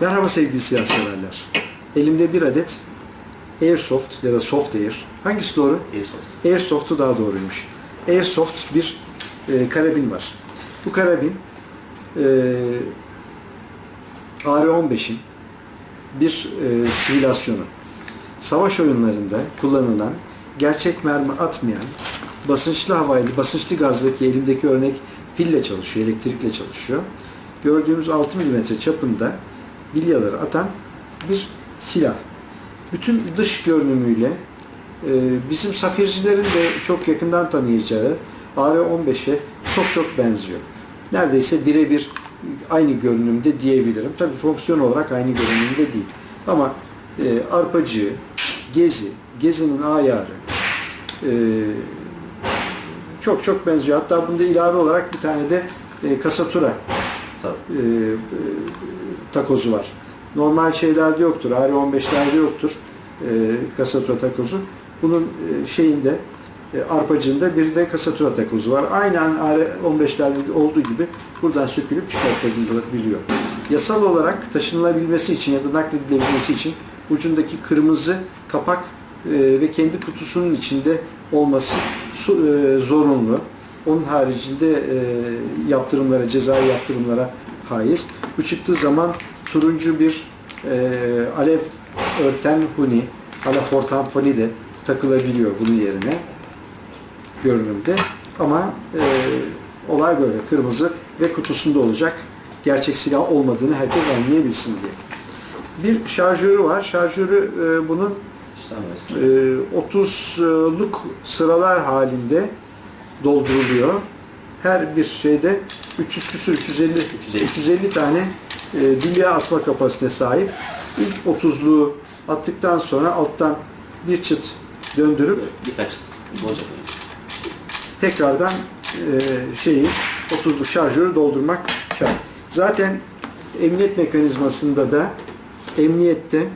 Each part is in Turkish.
Merhaba sevgili silah severler. Elimde bir adet Airsoft ya da Soft Air. Hangisi doğru? Airsoft. Airsoft'u daha doğruymuş. Airsoft bir e, karabin var. Bu karabin e, AR-15'in bir e, simülasyonu. Savaş oyunlarında kullanılan gerçek mermi atmayan basınçlı havayla, basınçlı gazdaki elimdeki örnek pille çalışıyor, elektrikle çalışıyor. Gördüğümüz 6 mm çapında bilyaları atan bir silah. Bütün dış görünümüyle e, bizim safircilerin de çok yakından tanıyacağı AR-15'e çok çok benziyor. Neredeyse birebir aynı görünümde diyebilirim. Tabi fonksiyon olarak aynı görünümde değil. Ama e, arpacığı, gezi, gezinin ayarı e, çok çok benziyor. Hatta bunda ilave olarak bir tane de e, kasatura Tabii. e, e, takozu var. Normal şeylerde yoktur. AR-15'lerde yoktur e, kasatura takozu. Bunun e, şeyinde e, arpacığında bir de kasatura takozu var. Aynı AR-15'lerde olduğu gibi buradan sökülüp çıkartılabiliyor. Yasal olarak taşınılabilmesi için ya da nakledilebilmesi için ucundaki kırmızı kapak e, ve kendi kutusunun içinde olması su- e, zorunlu. Onun haricinde e, yaptırımlara, cezai yaptırımlara haiz. Bu çıktığı zaman turuncu bir e, alev örten huni, anafortan foni de takılabiliyor bunun yerine görünümde. Ama e, olay böyle. Kırmızı ve kutusunda olacak. Gerçek silah olmadığını herkes anlayabilsin diye. Bir şarjörü var. Şarjörü e, bunun e, 30'luk sıralar halinde dolduruluyor. Her bir şeyde 300 küsür 350 350. 350 tane e, bilye atma kapasitesine sahip. İlk 30'luğu attıktan sonra alttan bir çıt döndürüp Birkaç olacak. tekrardan e, şeyi 30'luk şarjörü doldurmak şart. Zaten emniyet mekanizmasında da emniyette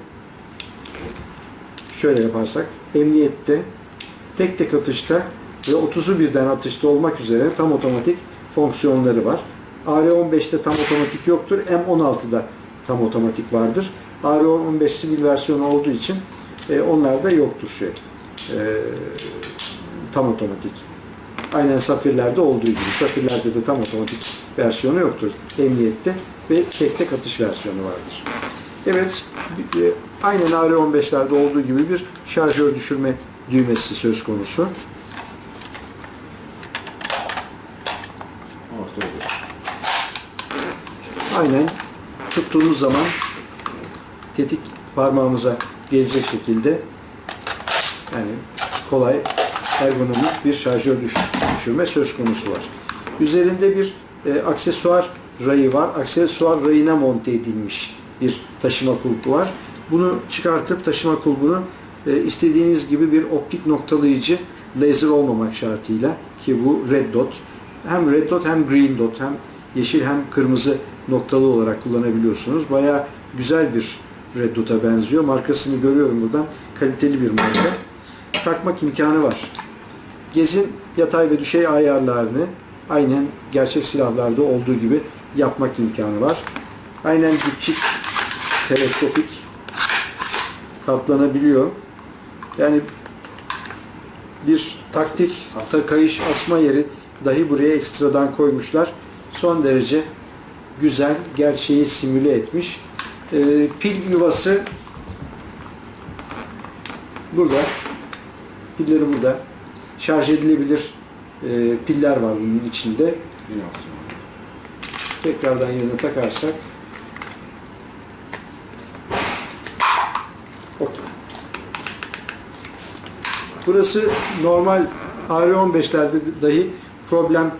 şöyle yaparsak emniyette tek tek atışta ve 30'u birden atışta olmak üzere tam otomatik fonksiyonları var. AR-15'te tam otomatik yoktur. M16'da tam otomatik vardır. AR-15 sivil versiyonu olduğu için e, onlarda yoktur şey. E, tam otomatik. Aynen Safir'lerde olduğu gibi. Safir'lerde de tam otomatik versiyonu yoktur emniyette ve tek tek atış versiyonu vardır. Evet, e, aynen AR-15'lerde olduğu gibi bir şarjör düşürme düğmesi söz konusu. Orta oluyor. Aynen tuttuğumuz zaman tetik parmağımıza gelecek şekilde yani kolay ergonomik bir şarjör düş- düşürme söz konusu var. Üzerinde bir e, aksesuar rayı var. Aksesuar rayına monte edilmiş bir taşıma kulpu var. Bunu çıkartıp taşıma kulbunu e, istediğiniz gibi bir optik noktalayıcı laser olmamak şartıyla ki bu red dot hem red dot hem green dot hem yeşil hem kırmızı noktalı olarak kullanabiliyorsunuz. Bayağı güzel bir red dot'a benziyor. Markasını görüyorum buradan. Kaliteli bir marka. Takmak imkanı var. Gezin yatay ve düşey ayarlarını aynen gerçek silahlarda olduğu gibi yapmak imkanı var. Aynen dipçik, teleskopik katlanabiliyor. Yani bir taktik kayış asma yeri dahi buraya ekstradan koymuşlar. Son derece güzel, gerçeği simüle etmiş. Ee, pil yuvası burada. Pilleri burada. Şarj edilebilir e, piller var bunun içinde. Tekrardan yerine takarsak Okey. Burası normal AR-15'lerde dahi problem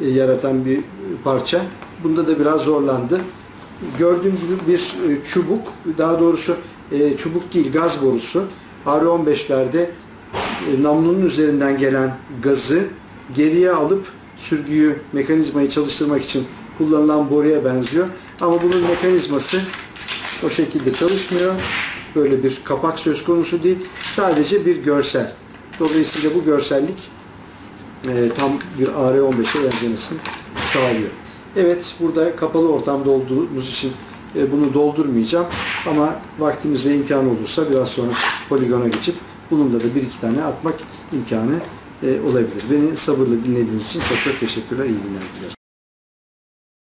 e, yaratan bir e, parça. Bunda da biraz zorlandı. Gördüğüm gibi bir e, çubuk, daha doğrusu çubuk değil gaz borusu. AR-15'lerde e, namlunun üzerinden gelen gazı geriye alıp sürgüyü, mekanizmayı çalıştırmak için kullanılan boruya benziyor. Ama bunun mekanizması o şekilde çalışmıyor. Böyle bir kapak söz konusu değil. Sadece bir görsel. Dolayısıyla bu görsellik e, tam bir AR-15'e benzemesini sağlıyor. Evet, burada kapalı ortamda olduğumuz için e, bunu doldurmayacağım. Ama vaktimiz ve imkanı olursa biraz sonra poligona geçip bunun da bir iki tane atmak imkanı e, olabilir. Beni sabırla dinlediğiniz için çok çok teşekkürler. İyi günler dilerim.